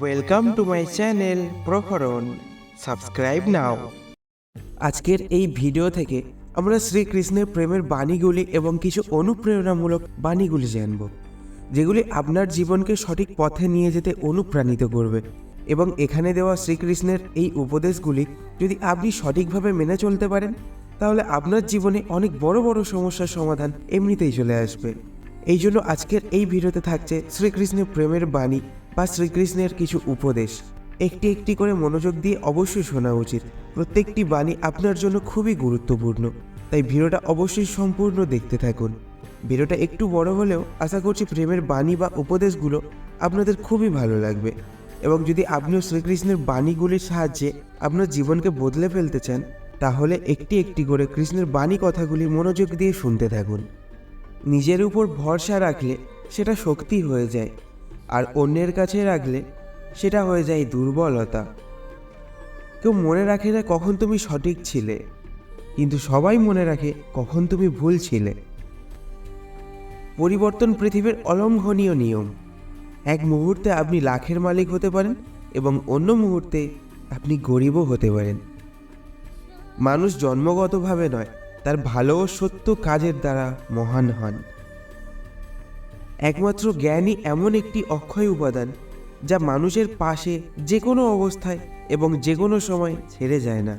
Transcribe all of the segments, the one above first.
Welcome to my channel Praharan subscribe নাও আজকের এই video থেকে আমরা শ্রীকৃষ্ণের প্রেমের বাণীগুলি এবং কিছু অনুপ্রেরণামূলক বাণীগুলি জানব, যেগুলি আপনার জীবনকে সঠিক পথে নিয়ে যেতে অনুপ্রাণিত করবে এবং এখানে দেওয়া শ্রীকৃষ্ণের এই উপদেশগুলি যদি আপনি সঠিকভাবে মেনে চলতে পারেন, তাহলে আপনার জীবনে অনেক বড় বড় সমস্যার সমাধান এমনিতেই চলে আসবে। এই জন্য আজকের এই ভিডিওতে থাকছে শ্রীকৃষ্ণের প্রেমের বাণী বা শ্রীকৃষ্ণের কিছু উপদেশ। একটি একটি করে মনোযোগ দিয়ে অবশ্যই শোনা উচিত। প্রত্যেকটি বাণী আপনার জন্য খুবই গুরুত্বপূর্ণ। তাই ভিডিওটা অবশ্যই সম্পূর্ণ দেখতে থাকুন। ভিডিওটা একটু বড় হলেও আশা করছি প্রেমের বাণী বা উপদেশগুলো আপনাদের খুবই ভালো লাগবে। এবং যদি আপনিও শ্রীকৃষ্ণের বাণীগুলির সাহায্যে আপনার জীবনকে বদলে ফেলতে চান, তাহলে একটি একটি করে কৃষ্ণের বাণী কথাগুলি মনোযোগ দিয়ে শুনতে থাকুন। নিজের উপর ভরসা রাখলে সেটা শক্তি হয়ে যায়। আর অন্যের কাছে রাখলে সেটা হয়ে যায় দুর্বলতা। কেউ মনে রাখে না কখন তুমি সঠিক ছিলে, কিন্তু সবাই মনে রাখে কখন তুমি ভুল ছিলে। পরিবর্তন পৃথিবীর অলঙ্ঘনীয় নিয়ম। এক মুহূর্তে আপনি লাখের মালিক হতে পারেন এবং অন্য মুহূর্তে আপনি গরিবও হতে পারেন। মানুষ জন্মগতভাবে নয়, তার ভালো সত্য কাজের দ্বারা মহান হন। একমাত্র জ্ঞানই এমন একটি অক্ষয় উপাদান যা মানুষের পাশে যে কোনো অবস্থায় এবং যে কোনো সময় ছেড়ে যায় না।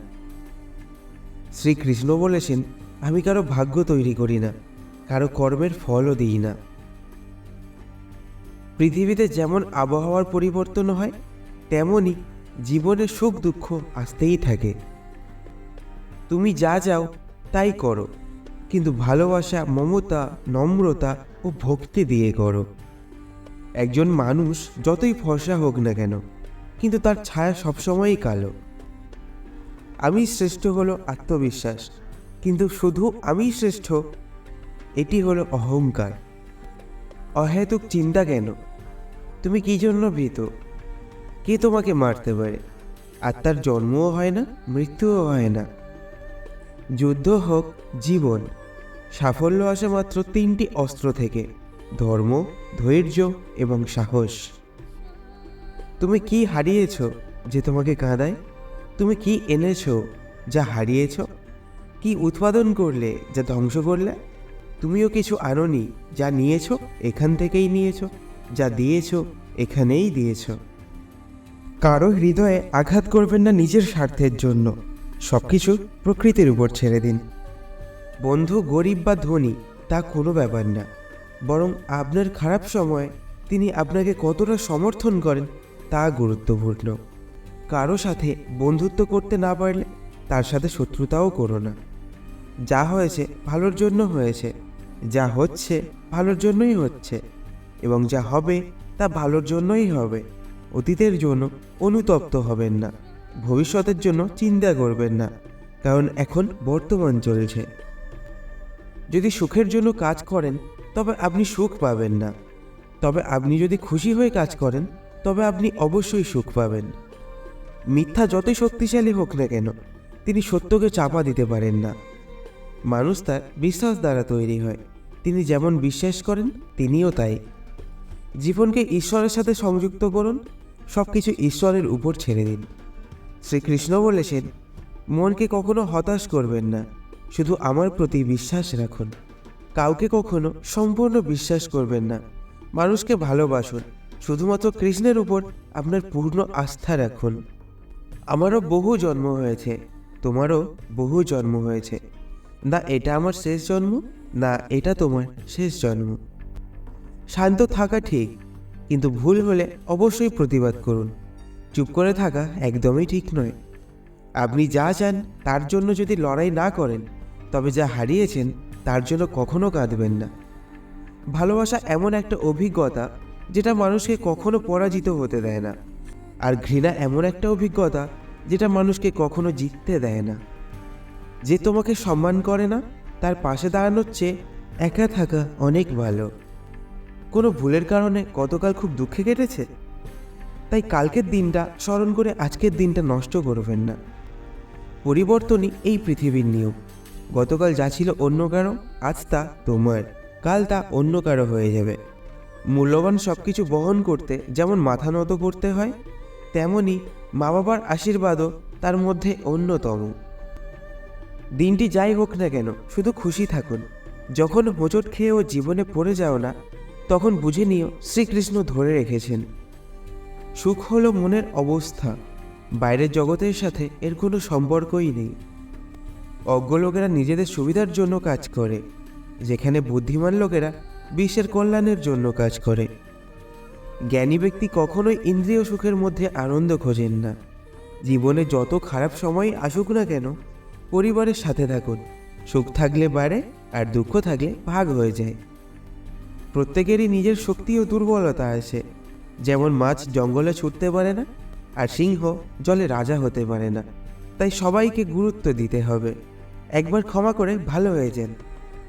শ্রীকৃষ্ণ বলেছেন, আমি কারও ভাগ্য তৈরি করি না, কারও কর্মের ফলও দিই না। পৃথিবীতে যেমন আবহাওয়ার পরিবর্তন হয় তেমনই জীবনে সুখ দুঃখ আসতেই থাকে। তুমি যা যাও তাই করো। কিন্তু ভালোবাসা, মমতা, নম্রতা ও ভক্তি দিয়ে করো একজন মানুষ যতই ফর্সা হোক না কেন, কিন্তু তার ছায়া সবসময়ই কালো। আমি শ্রেষ্ঠ হলো আত্মবিশ্বাস, কিন্তু শুধু আমি শ্রেষ্ঠ, এটি হলো অহংকার। অহেতুক চিন্তা কেন? তুমি কি জন্য ভীত? কে তোমাকে মারতে পারে? আত্মার জন্মও হয় না, মৃত্যুও হয় না। যুদ্ধ হোক, জীবন। সাফল্য আসে মাত্র তিনটি অস্ত্র থেকে, ধর্ম, ধৈর্য এবং সাহস। তুমি কি হারিয়েছ যে তোমাকে কাঁদায়? তুমি কি এনেছ যা হারিয়েছ? কি উৎপাদন করলে যা ধ্বংস করলে? তুমিও কিছু আনোনি যা নিয়েছো, এখান থেকেই নিয়েছ, যা দিয়েছ, এখানেই দিয়েছ। কারও হৃদয়ে আঘাত করবেন না নিজের স্বার্থের জন্য। সব কিছু প্রকৃতির উপর ছেড়ে দিন। বন্ধু গরিব বা ধনী, তা কোনো ব্যাপার না। বরং আপনার খারাপ সময়ে, তিনি আপনাকে কতটা সমর্থন করেন, তা গুরুত্বপূর্ণ। কারও সাথে বন্ধুত্ব করতে না পারলে, তার সাথে শত্রুতাও করো না। যা হয়েছে, ভালোর জন্য হয়েছে। যা হচ্ছে, ভালোর জন্যই হচ্ছে। এবং যা হবে, তা ভালোর জন্যই হবে। অতীতের জন্য অনুতপ্ত হবেন না। ভবিষ্যতের জন্য চিন্তা করবেন না। কারণ এখন বর্তমান চলছে। যদি সুখের জন্য কাজ করেন, তবে আপনি সুখ পাবেন না। তবে আপনি যদি খুশি হয়ে কাজ করেন, তবে আপনি অবশ্যই সুখ পাবেন। মিথ্যা যতই শক্তিশালী হোক না কেন, তিনি সত্যকে চাপা দিতে পারেন না। মানুষ তার বিশ্বাস দ্বারা তৈরি হয়। তিনি যেমন বিশ্বাস করেন, তিনিও তাই। জীবনকে ঈশ্বরের সাথে সংযুক্ত করুন সব কিছু ঈশ্বরের উপর ছেড়ে দিন। শ্রীকৃষ্ণ বলেছেন, মনকে কখনো হতাশ করবেন না। শুধু আমার প্রতি বিশ্বাস রাখুন। কাউকে কখনো সম্পূর্ণ বিশ্বাস করবেন না। মানুষকে ভালোবাসুন। শুধুমাত্র কৃষ্ণের উপর আপনার পূর্ণ আস্থা রাখুন। আমারও বহু জন্ম হয়েছে। তোমারও বহু জন্ম হয়েছে। না এটা আমার শেষ জন্ম, না এটা তোমার শেষ জন্ম। শান্ত থাকা ঠিক, কিন্তু ভুল হলে অবশ্যই প্রতিবাদ করুন। চুপ করে থাকা একদমই ঠিক নয়। আপনি যা চান তার জন্য যদি লড়াই না করেন তবে যা হারিয়েছেন, তার জন্য কখনো কাঁদবেন না। ভালোবাসা এমন একটা অভিজ্ঞতা, যেটা মানুষকে কখনো পরাজিত হতে দেয় না। আর ঘৃণা এমন একটা অভিজ্ঞতা, যেটা মানুষকে কখনো জিততে দেয় না। যে তোমাকে সম্মান করে না, তার পাশে দাঁড়ানোর চেয়ে একা থাকা অনেক ভালো। কোনো ভুলের কারণে গতকাল খুব দুঃখে কেটেছে? তাই কালকের দিনটা স্মরণ করে আজকের দিনটা নষ্ট করবেন না। পরিবর্তনই এই পৃথিবীর নিয়ম। গতকাল যা ছিল অন্য কারও, আজ তা তোমার। কাল তা অন্য কারও হয়ে যাবে। মূল্যবান সব কিছু বহন করতে যেমন মাথা নত করতে হয়, তেমনি মা বাবার আশীর্বাদও তার মধ্যে অন্যতম। দিনটি যাই হোক না কেন, শুধু খুশি থাকুন। যখন হোঁচট খেয়েও জীবনে পড়ে যাও না, তখন বুঝে নিও শ্রীকৃষ্ণ ধরে রেখেছেন। সুখ হলো মনের অবস্থা। বাইরের জগতের সাথে এর কোনো সম্পর্কই নেই। অজ্ঞ লোকেরা নিজেদের সুবিধার জন্য কাজ করে, যেখানে বুদ্ধিমান লোকেরা বিশ্বের কল্যাণের জন্য কাজ করে। জ্ঞানী ব্যক্তি কখনোই ইন্দ্রিয় সুখের মধ্যে আনন্দ খোঁজেন না। জীবনে যত খারাপ সময় আসুক না কেন, পরিবারের সাথে থাকুন। সুখ থাকলে বাড়ে আর দুঃখ থাকলে ভাগ হয়ে যায়। প্রত্যেকেরই নিজের শক্তি ও দুর্বলতা আছে। যেমন মাছ জঙ্গলে ছুটতে পারে না, আর সিংহ জলে রাজা হতে পারে না। তাই সবাইকে গুরুত্ব দিতে হবে। একবার ক্ষমা করে ভালো হয়ে যান।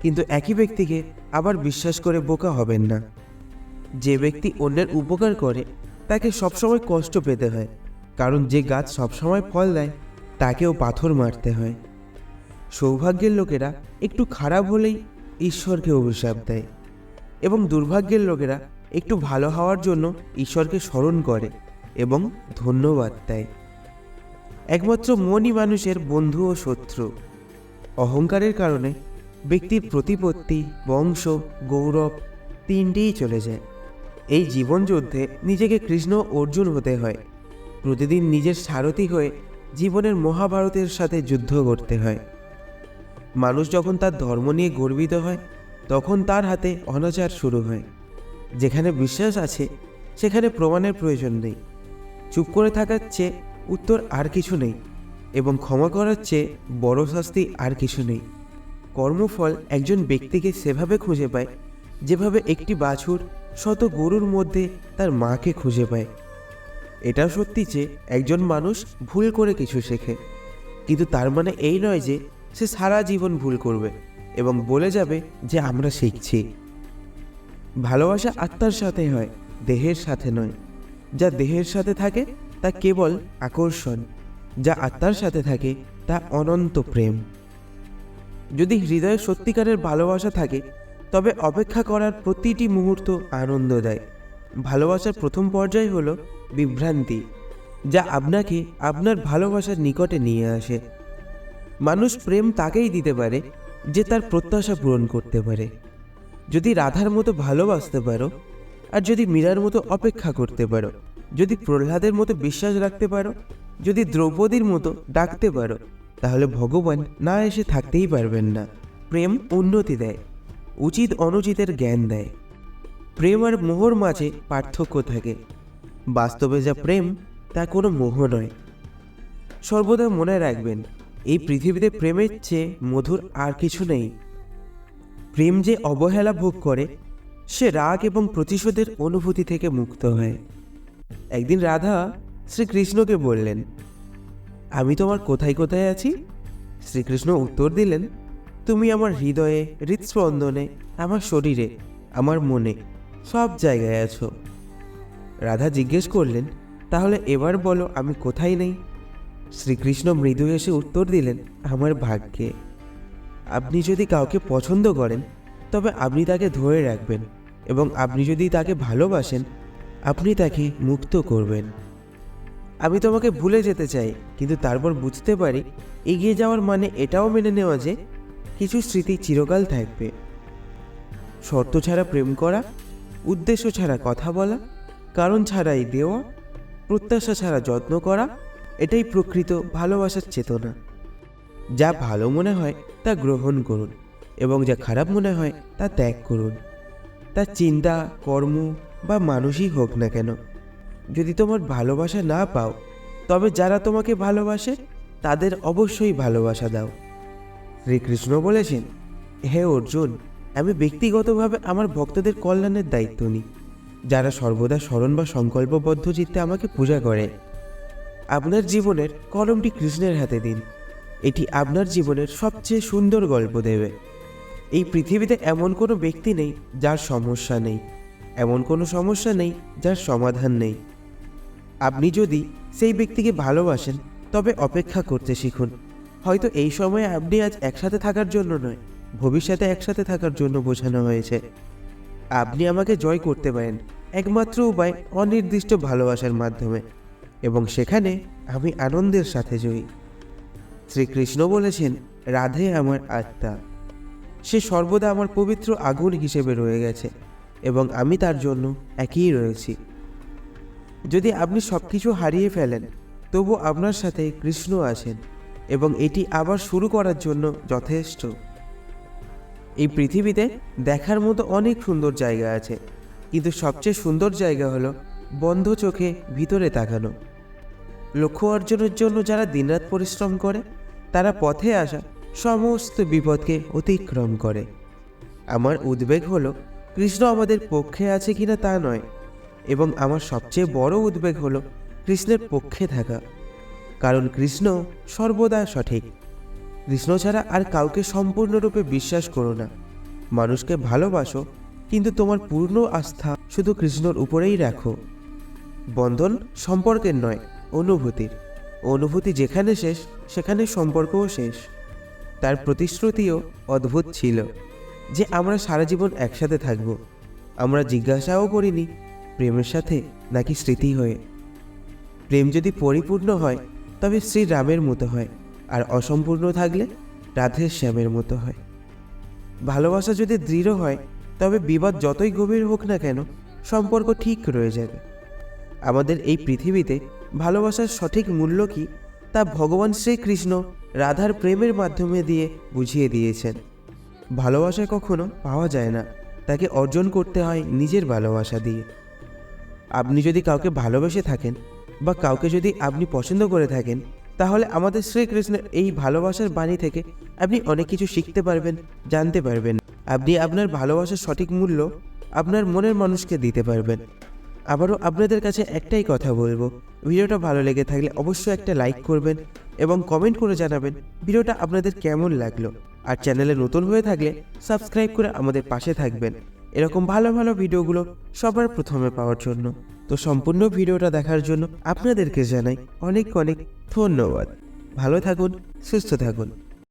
কিন্তু একই ব্যক্তিকে আবার বিশ্বাস করে বোকা হবেন না। যে ব্যক্তি অন্যের উপকার করে, তাকে সবসময় কষ্ট পেতে হয়। কারণ যে গাছ সবসময় ফল দেয়, তাকেও পাথর মারতে হয়। সৌভাগ্যের লোকেরা একটু খারাপ হলেই ঈশ্বরকে অভিশাপ দেয়। এবং দুর্ভাগ্যের লোকেরা একটু ভালো হওয়ার জন্য ঈশ্বরকে স্মরণ করে এবং ধন্যবাদ দেয়। একমাত্র মনই মানুষের বন্ধু ও শত্রু। অহংকারের কারণে ব্যক্তির প্রতিপত্তি, বংশ, গৌরব তিনটেই চলে যায়। এই জীবনযুদ্ধে নিজেকে কৃষ্ণ অর্জুন হতে হয়। প্রতিদিন নিজের সারথি হয়ে জীবনের মহাভারতের সাথে যুদ্ধ করতে হয়। মানুষ যখন তার ধর্ম নিয়ে গর্বিত হয়, তখন তার হাতে অনাচার শুরু হয়। যেখানে বিশ্বাস আছে, সেখানে প্রমাণের প্রয়োজন নেই। চুপ করে থাকার চেয়ে উত্তর আর কিছু নেই। এবং ক্ষমা করার চেয়ে বড় শাস্তি আর কিছু নেই। কর্মফল একজন ব্যক্তিকে সেভাবে খুঁজে পায়, যেভাবে একটি বাছুর শত গরুর মধ্যে তার মাকে খুঁজে পায়। এটা সত্যি যে একজন মানুষ ভুল করে কিছু শেখে, কিন্তু তার মানে এই নয় যে সে সারা জীবন ভুল করবে এবং বলে যাবে যে আমরা শিখছি। ভালোবাসা আত্মার সাথে হয়, দেহের সাথে নয়। যা দেহের সাথে থাকে, তা কেবল আকর্ষণ। যা আত্মার সাথে থাকে, তা অনন্ত প্রেম। যদি হৃদয়ে সত্যিকারের ভালোবাসা থাকে, তবে অপেক্ষা করার প্রতিটি মুহূর্ত আনন্দ দেয় ভালোবাসার প্রথম পর্যায় হলো বিভ্রান্তি, যা আপনাকে আপনার ভালোবাসার নিকটে নিয়ে আসে। মানুষ প্রেম তাকেই দিতে পারে, যে তার প্রত্যাশা পূরণ করতে পারে। যদি রাধার মতো ভালোবাসতে পারো, আর যদি মীরার মতো অপেক্ষা করতে পারো, যদি প্রহ্লাদের মতো বিশ্বাস রাখতে পারো যদি দ্রৌপদীর মতো ডাকতে পারো, তাহলে ভগবান না এসে থাকতেই পারবেন না। প্রেম উন্নতি দেয়, উচিত অনুচিতের জ্ঞান দেয়। প্রেম আর মোহর মাঝে পার্থক্য থাকে। বাস্তবে যা প্রেম, তা কোনো মোহ নয়। সর্বদা মনে রাখবেন, এই পৃথিবীতে প্রেমের চেয়ে মধুর আর কিছু নেই। প্রেম যে অবহেলা ভোগ করে, সে রাগ এবং প্রতিশোধের অনুভূতি থেকে মুক্ত হয়। একদিন রাধা শ্রীকৃষ্ণকে বললেন, আমি তোমার কোথায় কোথায় আছি? শ্রীকৃষ্ণ উত্তর দিলেন, তুমি আমার হৃদয়ে হৃদস্পন্দনে আমার শরীরে, আমার মনে সব জায়গায় আছো। রাধা জিজ্ঞেস করলেন, তাহলে এবার বলো আমি কোথায় নেই? শ্রীকৃষ্ণ মৃদু এসে উত্তর দিলেন, আমার ভাগ্যে। আপনি যদি কাউকে পছন্দ করেন, তবে আপনি তাকে ধরে রাখবেন এবং আপনি যদি তাকে ভালোবাসেন, আপনি তাকে মুক্ত করবেন। আমি তোমাকে ভুলে যেতে চাই, কিন্তু তারপর বুঝতে পারি এগিয়ে যাওয়ার মানে এটাও মেনে নেওয়া যে কিছু স্মৃতি চিরকাল থাকবে। শর্ত ছাড়া প্রেম করা, উদ্দেশ্য ছাড়া কথা বলা, কারণ ছাড়াই দেওয়া, প্রত্যাশা ছাড়া যত্ন করা, এটাই প্রকৃত ভালোবাসার চেতনা। যা ভালো মনে হয় তা গ্রহণ করুন এবং যা খারাপ মনে হয় তা ত্যাগ করুন। তা চিন্তা, কর্ম বা মানুষই হোক না কেন যদি তোমার ভালোবাসা না পাও, তবে যারা তোমাকে ভালোবাসে, তাদের অবশ্যই ভালোবাসা দাও। শ্রীকৃষ্ণ বলেছেন, হে অর্জুন, আমি ব্যক্তিগতভাবে আমার ভক্তদের কল্যাণের দায়িত্ব নিই, যারা সর্বদা স্মরণ বা সংকল্পবদ্ধ চিত্তে আমাকে পূজা করে। আপনার জীবনের কলমটি কৃষ্ণের হাতে দিন। এটি আপনার জীবনের সবচেয়ে সুন্দর গল্প দেবে। এই পৃথিবীতে এমন কোনো ব্যক্তি নেই যার সমস্যা নেই, এমন কোনো সমস্যা নেই যার সমাধান নেই। আপনি যদি সেই ব্যক্তিকে ভালোবাসেন, তবে অপেক্ষা করতে শিখুন। হয়তো এই সময়ে আপনি আজ একসাথে থাকার জন্য নয়, ভবিষ্যতে একসাথে থাকার জন্য বোঝানো হয়েছে। আপনি আমাকে জয় করতে পারেন, একমাত্র উপায় অনির্দিষ্ট ভালোবাসার মাধ্যমে। এবং সেখানে আমি আনন্দের সাথে জয়ী। শ্রীকৃষ্ণ বলেছেন, রাধে আমার আত্মা। সে সর্বদা আমার পবিত্র আগুন হিসেবে রয়ে গেছে এবং আমি তার জন্য একই রয়েছি। যদি আপনি সব কিছু হারিয়ে ফেলেন, তবু আপনার সাথে কৃষ্ণ আছেন এবং এটি আবার শুরু করার জন্য যথেষ্ট। এই পৃথিবীতে দেখার মতো অনেক সুন্দর জায়গা আছে, কিন্তু সবচেয়ে সুন্দর জায়গা হলো বন্ধ চোখে ভিতরে তাকানো। লক্ষ্য অর্জনের জন্য যারা দিনরাত পরিশ্রম করে, তারা পথে আসা সমস্ত বিপদকে অতিক্রম করে। আমার উদ্বেগ হলো, কৃষ্ণ আমাদের পক্ষে আছে কিনা তা নয়। এবং আমার সবচেয়ে বড় উদ্বেগ হলো কৃষ্ণের পক্ষে থাকা। কারণ কৃষ্ণ সর্বদা সঠিক। কৃষ্ণ ছাড়া আর কাউকে সম্পূর্ণরূপে বিশ্বাস করো না। মানুষকে ভালোবাসো, কিন্তু তোমার পূর্ণ আস্থা শুধু কৃষ্ণর উপরেই রাখো। বন্ধন সম্পর্কের নয়, অনুভূতির। অনুভূতি যেখানে শেষ, সেখানে সম্পর্কও শেষ। তার প্রতিশ্রুতিও অদ্ভুত ছিল যে আমরা সারা জীবন একসাথে থাকব। আমরা জিজ্ঞাসাও করিনি প্রেমের সাথে নাকি স্মৃতি হয়ে। প্রেম যদি পরিপূর্ণ হয়, তবে শ্রী রামের মতো হয়, আর অসম্পূর্ণ থাকলে রাধের শ্যামের মতো হয়। ভালোবাসা যদি দৃঢ় হয়, তবে বিবাদ যতই গভীর হোক না কেন, সম্পর্ক ঠিক রয়ে যাবে। আমাদের এই পৃথিবীতে ভালোবাসার সঠিক মূল্য কি, তা ভগবান শ্রীকৃষ্ণ রাধার প্রেমের মাধ্যমে দিয়ে বুঝিয়ে দিয়েছেন। ভালোবাসা কখনো পাওয়া যায় না, তাকে অর্জন করতে হয় নিজের ভালোবাসা দিয়ে। আপনি যদি কাউকে ভালোবেসে থাকেন বা কাউকে যদি আপনি পছন্দ করে থাকেন, তাহলে আমাদের শ্রীকৃষ্ণের এই ভালোবাসার বাণী থেকে আপনি অনেক কিছু শিখতে পারবেন, জানতে পারবেন। আপনি আপনার ভালোবাসার সঠিক মূল্য আপনার মনের মানুষকে দিতে পারবেন। আবারও আপনাদের কাছে একটাই কথা বলব, ভিডিওটা ভালো লেগে থাকলে অবশ্যই একটা লাইক করবেন এবং কমেন্ট করে জানাবেন ভিডিওটা আপনাদের কেমন লাগল। আর চ্যানেলে নতুন হয়ে থাকলে সাবস্ক্রাইব করে আমাদের পাশে থাকবেন। এরকম ভালো ভালো ভিডিওগুলো সবার প্রথমে পাওয়ার জন্য। তো সম্পূর্ণ ভিডিওটা দেখার জন্য আপনাদেরকে জানাই অনেক অনেক ধন্যবাদ। ভালো থাকুন, সুস্থ থাকুন।